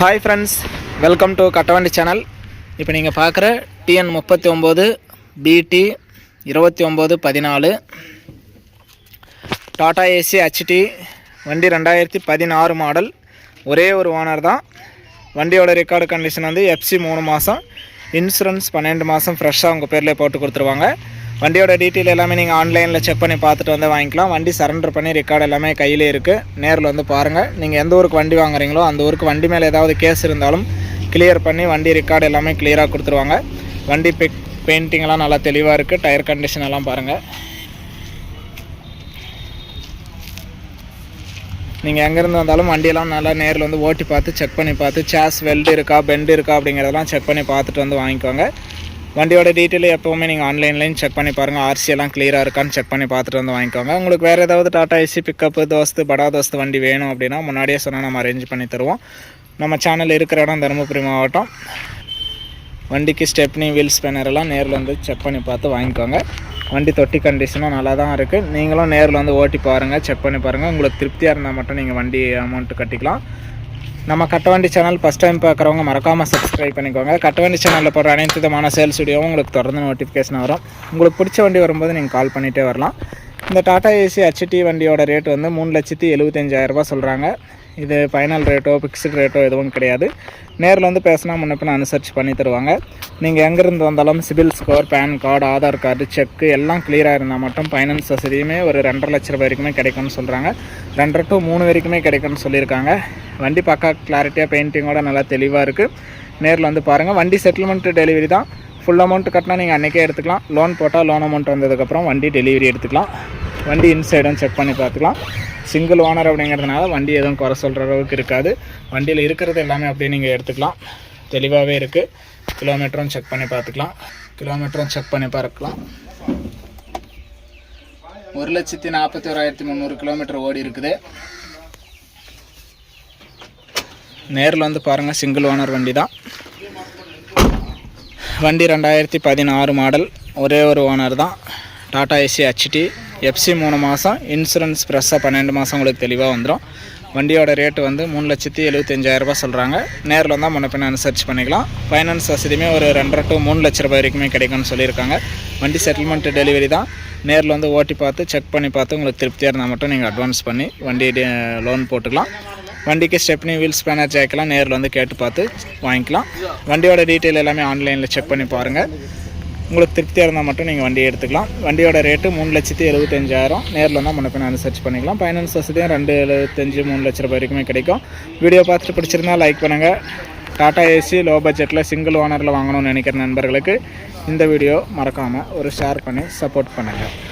Hi friends welcome to Kattavandi channel இப்போ நீங்கள் பார்க்குற டிஎன் முப்பத்தி ஒம்பது பிடி இருபத்தி ஒம்பது பதினாலு. டாடா ஏசி ஹெச்டி வண்டி ரெண்டாயிரத்தி பதினாறு மாடல் ஒரே ஒரு ஓனர் தான். வண்டியோட ரெக்கார்டு கண்டிஷன் வந்து எஃப்சி மூணு மாதம் இன்சூரன்ஸ் பன்னெண்டு மாதம் ஃப்ரெஷ்ஷாக உங்கள் பேரில் போட்டு கொடுத்துருவாங்க. வண்டியோட டீட்டெயில் எல்லாமே நீங்கள் ஆன்லைனில் செக் பண்ணி பார்த்துட்டு வந்து வாங்கிக்கலாம். வண்டி சரண்டர் பண்ணி ரெக்கார்டு எல்லாமே கையிலே இருக்குது நேரில் வந்து பாருங்கள் நீங்கள் எந்த ஊருக்கு வண்டி வாங்குறீங்களோ அந்த ஊருக்கு வண்டி மேலே ஏதாவது கேஸ் இருந்தாலும் கிளியர் பண்ணி வண்டி ரெக்கார்டு எல்லாமே கிளியராக கொடுத்துருவாங்க. வண்டி பெக் பெயிண்டிங்லாம் நல்லா தெளிவாக இருக்குது டயர் கண்டிஷன் எல்லாம் பாருங்கள் நீங்கள் எங்கேருந்து வந்தாலும் வண்டியெல்லாம் நல்லா நேரில் வந்து ஓட்டி பார்த்து செக் பண்ணி பார்த்து சேஸ் வெல்டு இருக்கா பெண்டு இருக்கா அப்படிங்கிறதெல்லாம் செக் பண்ணி பார்த்துட்டு வந்து வாங்கிக்கோங்க. வண்டியோட டீட்டெயில் எப்போவுமே நீங்கள் ஆன்லைன்லேயும் செக் பண்ணி பாருங்கள் ஆர்சியெல்லாம் கிளியராக இருக்கான்னு செக் பண்ணி பார்த்துட்டு வந்து வாங்கிக்கோங்க. உங்களுக்கு வேறு ஏதாவது டாட்டா ஏசி பிக்கப்பு தோஸ்து படா தோஸ்து வண்டி வேணும் அப்படின்னா முன்னாடியே சொன்னால் நம்ம அரேஞ்ச் பண்ணி தருவோம். நம்ம சேனல் இருக்கிற இடம் தருமபுரி மாவட்டம். வண்டிக்கு ஸ்டெப்னி வீல் ஸ்பேனர் எல்லாம் நேரில் வந்து செக் பண்ணி பார்த்து வாங்கிக்கோங்க. வண்டி தொட்டி கண்டிஷனும் நல்லா தான் இருக்குது நீங்களும் நேரில் வந்து ஓட்டி பாருங்கள் செக் பண்ணி பாருங்கள் உங்களுக்கு திருப்தியாக இருந்தால் மட்டும் நீங்கள் வண்டி அமௌண்ட்டு கட்டிக்கலாம். நம்ம கட்டவண்டி சேனல் ஃபஸ்ட் டைம் பார்க்குறவங்க மறக்காமல் சப்ஸ்கிரைப் பண்ணிக்கோங்க. கட்டவண்டி சேனலில் போகிற அனைத்து விதமான சேல்ஸ் வீடியோவும் உங்களுக்கு தொடர்ந்து நோட்டிஃபிகேஷன் வரும். உங்களுக்கு பிடிச்ச வண்டி வரும்போது நீங்கள் கால் பண்ணிகிட்டே வரலாம். இந்த டாடா ஏசி ஹெச்டி வண்டியோட ரேட் வந்து மூணு லட்சத்தி எழுபத்தஞ்சாயிரரூபா சொல்கிறாங்க இது ஃபைனல் ரேட்டோ ஃபிக்ஸ்டு ரேட்டோ எதுவும் கிடையாது. நேரில் வந்து பேசினா முன்னப்பின் அனுசரித்து பண்ணி தருவாங்க. நீங்கள் எங்கேருந்து வந்தாலும் CIBIL score PAN card Aadhaar card cheque எல்லாம் கிளியராக இருந்தால் மட்டும் ஃபைனான்ஸ் வசதியுமே ஒரு ரெண்டரை லட்ச ரூபாய் வரைக்குமே கிடைக்கும்னு சொல்கிறாங்க ரெண்டரை டு மூணு வரைக்குமே கிடைக்கும்னு சொல்லியிருக்காங்க. வண்டி பக்கா கிளாரிட்டியாக பெயிண்டிங்கோட நல்லா தெளிவாக இருக்குது நேரில் வந்து பாருங்கள் வண்டி செட்டில்மெண்ட் டெலிவரி தான். ஃபுல் அமௌண்ட் கட்டினா நீங்கள் அன்றைக்கே எடுத்துக்கலாம். லோன் போட்டால் லோன் அமௌண்ட் வந்ததுக்கப்புறம் வண்டி டெலிவரி எடுத்துக்கலாம். வண்டி இன்சைடும் செக் பண்ணி பார்த்துக்கலாம். சிங்கிள் ஓனர் அப்படிங்கிறதுனால வண்டி எதுவும் குறை சொல்கிற அளவுக்கு இருக்காது. வண்டியில் இருக்கிறது எல்லாமே அப்படியே நீங்கள் எடுத்துக்கலாம். தெளிவாகவே இருக்குது கிலோமீட்டரும் செக் பண்ணி பார்த்துக்கலாம். கிலோமீட்டரும் செக் பண்ணி பார்க்கலாம். ஒரு லட்சத்தி நாற்பத்தி ஓராயிரத்தி முந்நூறு கிலோமீட்டர் ஓடி இருக்குது. நேரில் வந்து பாருங்கள் சிங்கிள் ஓனர் வண்டி தான் வண்டி ரெண்டாயிரத்தி பதினாறு மாடல் ஒரே ஒரு ஓனர் தான். டாடா ஏசி ஹெச்டி எஃப்சி மூணு மாதம் இன்சூரன்ஸ் ப்ரெஸ்ஸாக பன்னெண்டு மாதம் உங்களுக்கு தெளிவாக வந்துடும் வண்டியோட ரேட்டு வந்து மூணு லட்சத்தி எழுபத்தஞ்சாயிரரூபா சொல்கிறாங்க நேரில் வந்தால் முன்ன பின்ன அனுசரிச்சு பண்ணிக்கலாம். ஃபைனான்ஸ் வசதியுமே ஒரு ரெண்டரை டு மூணு லட்ச ரூபாய் வரைக்குமே கிடைக்கும்னு சொல்லியிருக்காங்க. வண்டி செட்டில்மெண்ட் டெலிவரி தான். நேரில் வந்து ஓட்டி பார்த்து செக் பண்ணி பார்த்து உங்களுக்கு திருப்தியாக இருந்தால் மட்டும் நீங்கள் அட்வான்ஸ் பண்ணி வண்டி லோன் போட்டுக்கலாம். வண்டிக்கு ஸ்டெப்னி வீல் ஸ்பேனர் ஜாக்கெல்லாம் நேரில் வந்து கேட்டு பார்த்து வாங்கிக்கலாம். வண்டியோட டீட்டெயில் எல்லாமே ஆன்லைனில் செக் பண்ணி பாருங்கள் உங்களுக்கு திருப்தியாக இருந்தால் மட்டும் நீங்கள் வண்டியை எடுத்துக்கலாம். வண்டியோட ரேட்டு மூணு லட்சத்தி எழுபத்தஞ்சாயிரம் நேரில் வந்தால் முன்ன பின் அனுசரிச்சு பண்ணிக்கலாம். ஃபைனான்ஸ் வசதியும் ரெண்டு எழுபத்தஞ்சு மூணு லட்ச ரூபாய் வரைக்குமே கிடைக்கும். வீடியோ பார்த்துட்டு பிடிச்சிருந்தா லைக் பண்ணுங்கள் டாடா ஏசி லோ பட்ஜெட்டில் சிங்கிள் ஓனரில் வாங்கணும்னு நினைக்கிற நண்பர்களுக்கு இந்த வீடியோ மறக்காமல் ஒரு ஷேர் பண்ணி சப்போர்ட் பண்ணுங்கள்